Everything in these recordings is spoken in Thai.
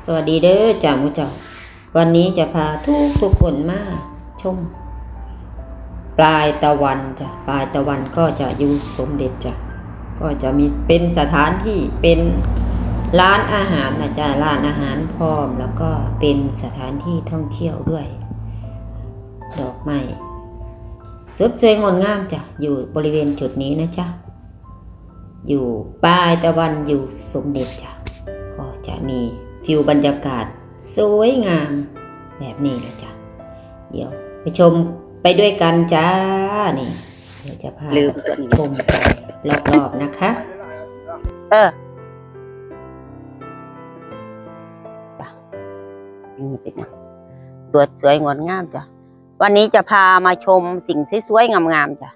สวัสดีเด้อจ่ามูเจ้าวันนี้จะพาทุกทุกคนมาชม ปลายตะวันจ้ะปลายตะวันก็จะอยู่สมเด็จจ้ะก็จะมีเป็นสถานที่เป็นร้านอาหารนะจ๊ะร้านอาหารพร้อมแล้วก็เป็นสถานที่ท่องเที่ยวด้วย ดอกไม้สดสวยงดงามจ้ะอยู่บริเวณจุดนี้นะจ๊ะอยู่ปลายตะวันอยู่สมเด็จจ้ะก็จะมี ฟิวบรรยากาศ สวยงาม แบบนี้แหละจ้ะ เดี๋ยวไปชมไปด้วยกันจ้า นี่เดี๋ยวจะพาลืมตัวนี้ชมไปรอบๆนะคะ เออจ้ะนี่เป็นไงสวยสวยงดงามจ้ะ วันนี้จะพามาชมสิ่งสวยๆงามๆจ้ะ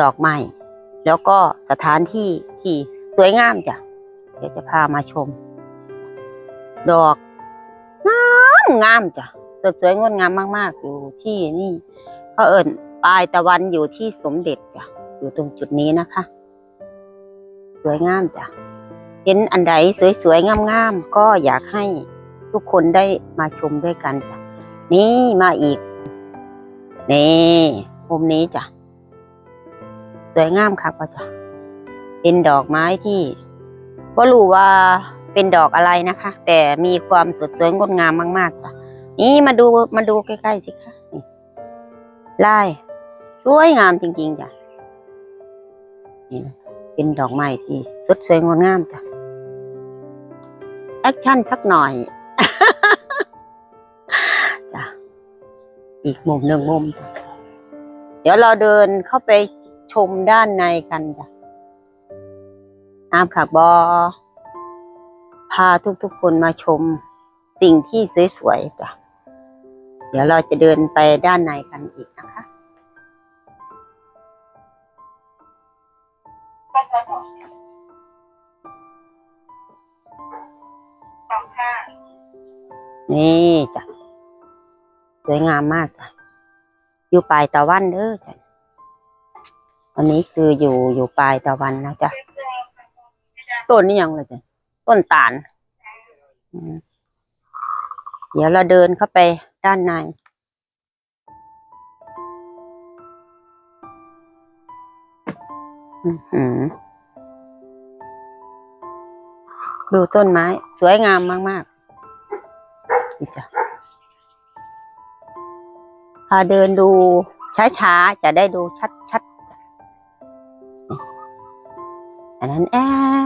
ดอกไม้ แล้วก็สถานที่ที่สวยงามจ้ะ เดี๋ยวจะพามาชม ดอกงามงามจ้ะสดสวยงดงามมาก ๆ อยู่ที่นี่เขาเอิญปลายตะวันอยู่ที่สมเด็จจ้ะอยู่ตรงจุดนี้นะคะ สวยงามจ้ะเห็นอันใดสวยๆงามๆก็อยากให้ทุกคนได้มาชมด้วยกันจ้ะนี่มาอีก นี่มุมนี้จ้ะสวยงามครับพ่อจ้ะเป็นดอกไม้ที่ก็รู้ว่า เป็นดอกอะไรนะคะ แต่มีความสดสวยงดงามมากๆจ้ะนี่มาดูมาดูใกล้ๆสิคะนี่ลายสวยงามจริงๆจ้ะนี่เป็นดอกไม้ที่สดสวยงดงามจ้ะแอคชั่นสักหน่อยจ้ะอีกมุมหนึ่งมุมจ้ะเดี๋ยวเราเดินเข้าไปชมด้านในกันจ้ะน้ำขักบอ พาทุกๆคนมาชมสิ่งที่สวยๆจ้ะ เดี๋ยวเราจะเดินไปด้านในกันอีกนะคะ นี่จ้ะ สวยงามมากจ้ะ อยู่ปลายตะวันเด้อจ้ะอันนี้คืออยู่อยู่ปลายตะวันนะจ๊ะต้นนี่ยังเลยจ้ะ ต้นตาล เดี๋ยวเราเดินเข้าไปด้านในดูต้นไม้ สวยงามมากๆนี่จ้ะพาเดินดูช้าๆ จะได้ดูชัดๆอันนั้นแอ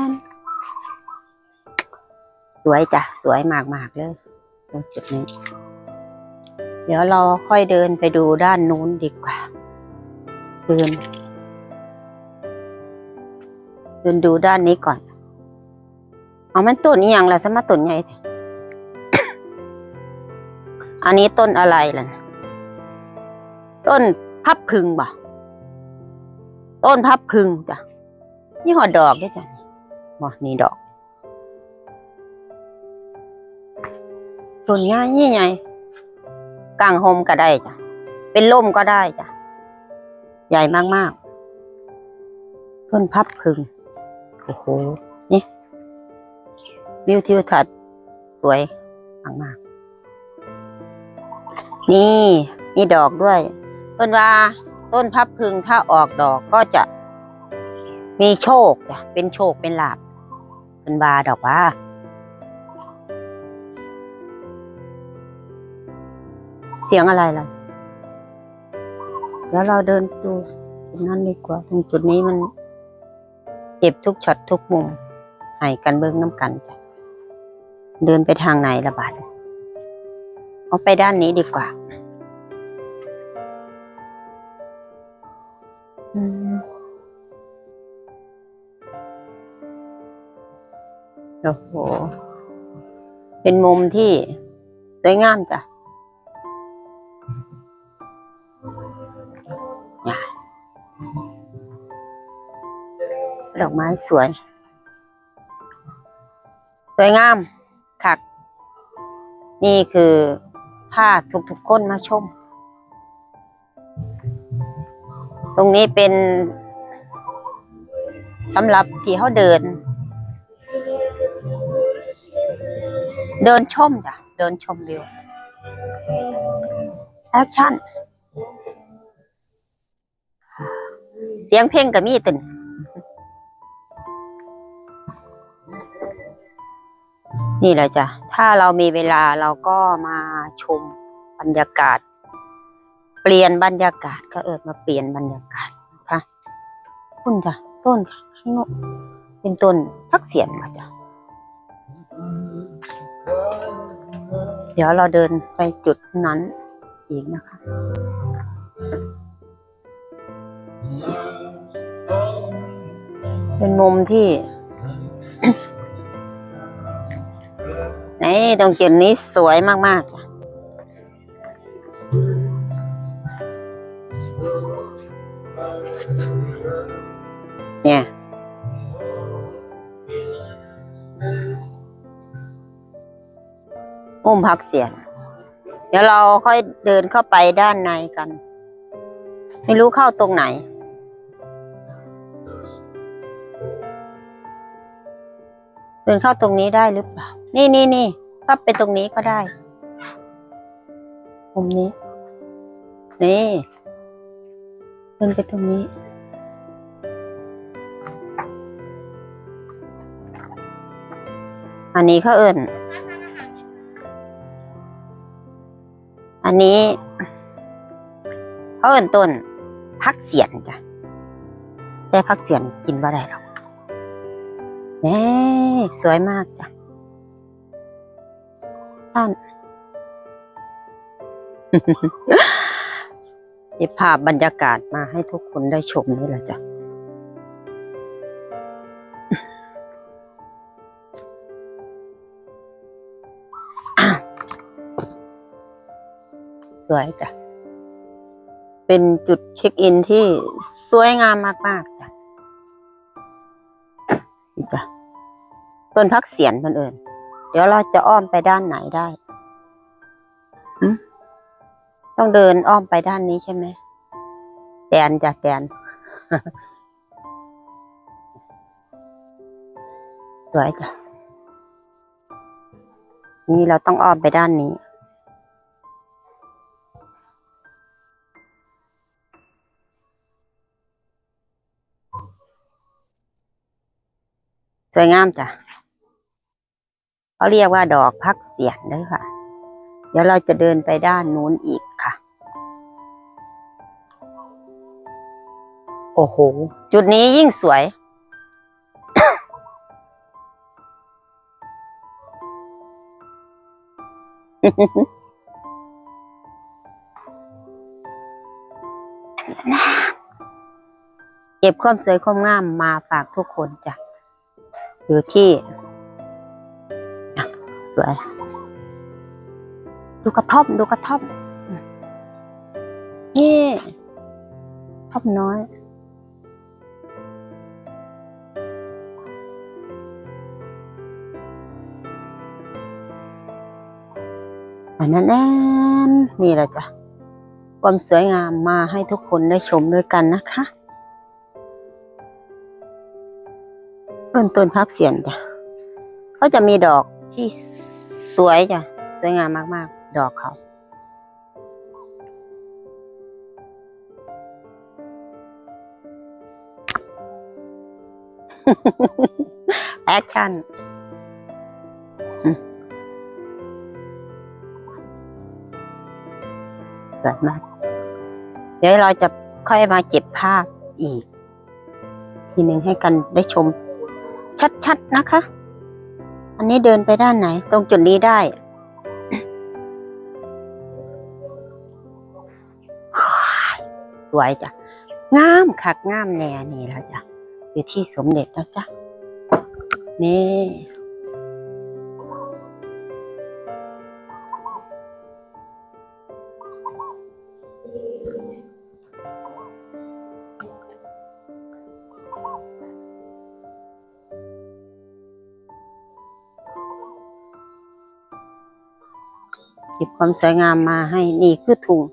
น วยจ้ะ สวยมากๆเลยตรงจุดนี้ เดี๋ยวเราค่อยเดินไปดูด้านนู้นดีกว่าเดินเดินดูด้านนี้ก่อน เอามันต้นนี้ยังล่ะสมาต้นใหญ่อันนี้ต้นอะไรล่ะ ต้นพับพึงบ่ต้นพับพึงจ้ะนี่หอดอกด้วยจ้ะบ่นี่ดอก ต้นง่ายนี่ไงกลางโฮมก็ได้จ้ะ เป็นร่มก็ได้จ้ะ ใหญ่มากๆ ต้นพับพึงโอ้โห นี่วิวทิวทัศน์สวยมากๆ นี่มีดอกด้วย เพิ่นว่าต้นพับพึงถ้าออกดอกก็จะมีโชคจ้ะ เป็นโชคเป็นลาบเพิ่นว่าดอกว่า เสียงอะไรล่ะ แล้วเราเดินดูตรงนั้นดีกว่า ตรงจุดนี้มันเก็บทุกช็อตทุกมุมให้กันเบิ้งน้ำกันจ้ะเดินไปทางไหนละบาดเอาไปด้านนี้ดีกว่าอืมโอ้โห เป็นมุมที่สวยงามจ้ะ ดอกไม้สวย สวยงามคัก นี่คือถ้าทุกๆคนมาชม ตรงนี้เป็นสำหรับที่เขาเดิน เดินชมจ้ะ เดินชมวิว แอคชั่น เสียงเพลงกับมีตึนนี่แหละจ้ะ ถ้าเรามีเวลาเราก็มาชมบรรยากาศ เปลี่ยนบรรยากาศก็เอิดมาเปลี่ยนบรรยากาศนะคะคุณจ้ะ ต้นค่ะข้นกเป็นต้นพักเสียนมาจ้ะ เดี๋ยวเราเดินไปจุดนั้น อีกนะคะ เป็นมุมที่นี่ตรงจุดนี้สวยมากๆจ้ะเนี่ยมุมพักเสียง เดี๋ยวเราค่อยเดินเข้าไปด้านในกัน ไม่รู้เข้าตรงไหน เดินเข้าตรงนี้ได้หรือเปล่า นี่นี่นี่เข้าไปตรงนี้ก็ได้มุมนี้ นี่ เดินไปตรงนี้อันนี้เขาเอิญ อันนี้เขาเอิญต้นพักเสียนจ้ะแต่พักเสียนกินบ่ได้หรอกนี่สวยมากจ้ะท่านเก็บภาพบรรยากาศมาให้ทุกคนได้ชมนี่แหละจ้ะ สวยจ้ะ เป็นจุดเช็คอินที่สวยงามมากๆจ้ะจ้ะต้นพักเสียนคนอื่น เดี๋ยวเราจะอ้อมไปด้านไหนได้ ต้องเดินอ้อมไปด้านนี้ใช่ไหมแตนจ้ะแตนสวยจ้ะนี่เราต้องอ้อมไปด้านนี้ วยงามจ้ะเขาเรียกว่าดอกพักเสียนเด้วยค่ะ เดี๋ยวเราจะเดินไปด้านนู้นอีกค่ะ โอ้โห จุดนี้ยิ่งสวย เก็บความสวยความงามมาฝากทุกคนจ้ะ อยู่ที่สวย ดูกระท่อม ดูกระท่อมอืมนี่ท่อมน้อยอันนั้นแน่นนี่แหละจ้ะความสวยงามมาให้ทุกคนได้ชมด้วยกันนะคะ ต้นต้นพักเสียนจ้ะเขาจะมีดอกที่สวยจ้ะสวยงามมาก ๆ ดอกเขาแอคชั่นอืมสวยมาก เดี๋ยวเราจะค่อยมาเก็บภาพอีก ทีหนึ่งให้กันได้ชม ชัดๆนะคะ อันนี้เดินไปด้านไหน ตรงจุดนี้ได้ สวยจ้ะ งามคักงามแน่นี่แล้วจ้ะ อยู่ที่สมเด็จแล้วจ้ะ นี่ เก็บความสวยงามมาให้นี่คือถุง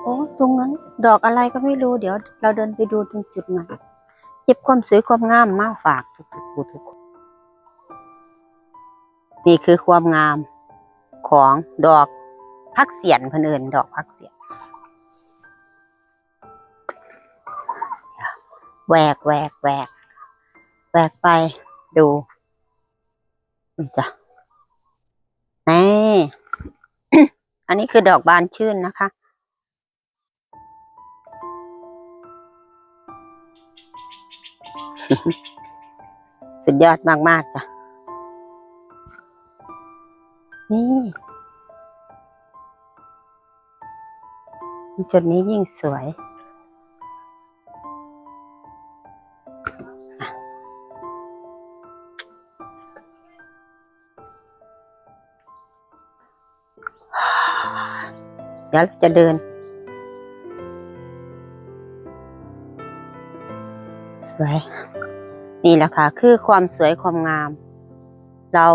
โอ้ตรงนั้น ดอกอะไรก็ไม่รู้เดี๋ยว เราเดินไปดูตรงจุดนั้นเก็บความสวยความงามมาฝากทุกๆผู้ทุกคนนี่คือความงามของดอกพักเสียนเพนเอินดอกพักเสียนแหวกแหวกแหวกแหวกไปดูนี่จ้ะนี่ อันนี้คือดอกบานชื่นนะคะ สุดยอดมากๆจ้ะ นี่จุดนี้ยิ่งสวย เดี๋ยวเราจะเดิน สวย นี่แหละค่ะ คือความสวยความงาม เรา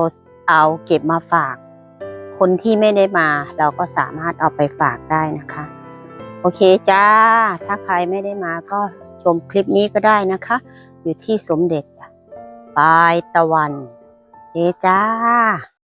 เอาเก็บมาฝาก คนที่ไม่ได้มา เราก็สามารถเอาไปฝากได้นะคะ โอเคจ้า ถ้าใครไม่ได้มาก็ชมคลิปนี้ก็ได้นะคะ อยู่ที่สมเด็จปลายตะวัน เจ้า